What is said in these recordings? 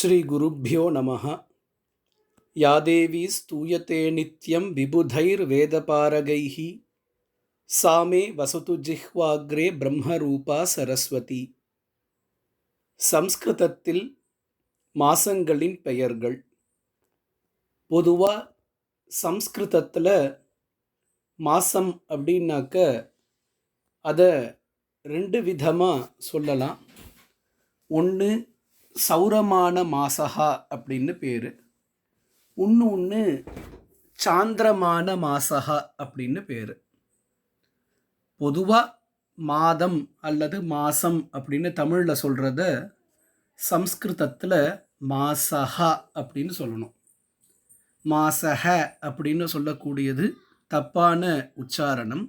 ஸ்ரீ ஸ்ரீகுருப்போ நம யாதேவி ஸ்தூயத்தே நித்யம் விபுதைர்வேதபாரகை சாமே வசது ஜிஹ்வாக்ரே பிரம்மரூபா சரஸ்வதி. சம்ஸ்கிருதத்தில் மாசங்களின் பெயர்கள். பொதுவாக சம்ஸ்கிருதத்தில் மாசம் அப்படின்னாக்க அதை ரெண்டு விதமாக சொல்லலாம். ஒன்று சௌரமான மாசகா அப்படின்னு பேர். ஒன்று ஒன்று சாந்திரமான மாசகா அப்படின்னு பேர். பொதுவாக மாதம் அல்லது மாசம் அப்படின்னு தமிழில் சொல்கிறத சம்ஸ்கிருதத்தில் மாசஹா அப்படின்னு சொல்லணும். மாசஹ அப்படின்னு சொல்லக்கூடியது தப்பான உச்சாரணம்.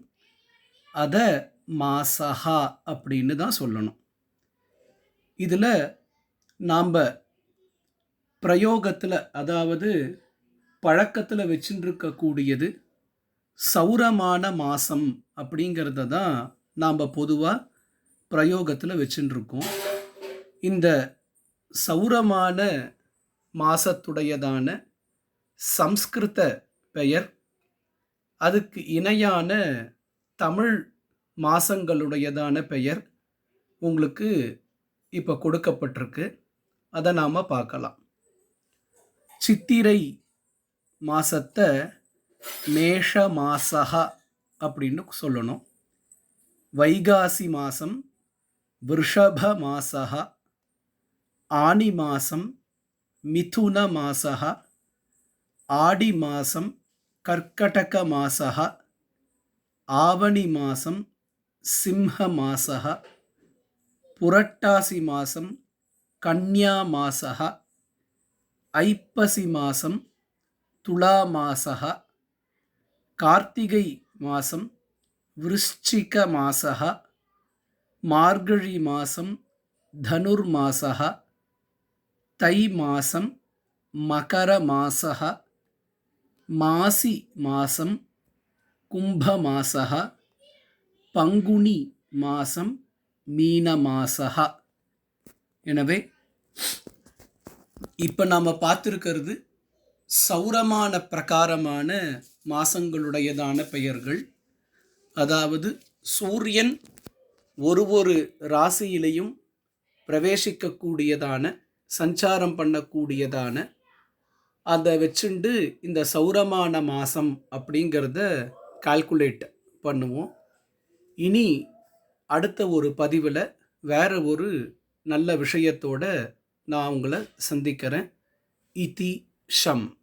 அதை மாசஹா அப்படின்னு தான் சொல்லணும். இதில் நாம் பிரயோகத்தில் அதாவது பழக்கத்தில் வச்சுருக்கக்கூடியது சௌரமான மாதம் அப்படிங்கிறத தான் நாம் பொதுவாக பிரயோகத்தில் வச்சுருக்கோம் இந்த சௌரமான மாசத்துடையதான சம்ஸ்கிருத பெயர் அதுக்கு இணையான தமிழ் மாசங்களுடையதான பெயர் உங்களுக்கு இப்போ கொடுக்கப்பட்டிருக்கு. அதை நாம் பார்க்கலாம் சித்திரை மாசத்தை மேஷ மாசகா அப்படின்னு சொல்லணும். வைகாசி மாதம் விருஷப மாசகா ஆனி மாதம் மிதுன மாசகா ஆடி மாதம் கர்க்கடக மாசகா ஆவணி மாதம் சிம்ஹ மாசகா புரட்டாசி மாதம் கன்யா மாசகா ஐப்பசி மாசம் துலா மாசகா கார்த்திகை மாசம் விருஷ்சிக மாசகா மார்கழி மாசம் தனுர் மாசகா தை மாசம் மகர மாசகா மாசி மாசம் கும்ப மாசகா பங்குனி மாசம் மீன மாசகா எனவே இப்போ நாம் பார்த்துருக்கிறது சௌரமான பிரகாரமான மாசங்களுடையதான பெயர்கள். அதாவது சூரியன் ஒரு ஒரு ராசியிலையும் பிரவேசிக்கக்கூடியதான சஞ்சாரம் பண்ணக்கூடியதான அதை வச்சுண்டு இந்த சௌரமான மாதம் அப்படிங்கிறத கால்குலேட் பண்ணுவோம். இனி அடுத்த ஒரு பதிவில் வேறு ஒரு நல்ல விஷயத்தோட நான் உங்களை சந்திக்கிறேன். இதி ஷம்.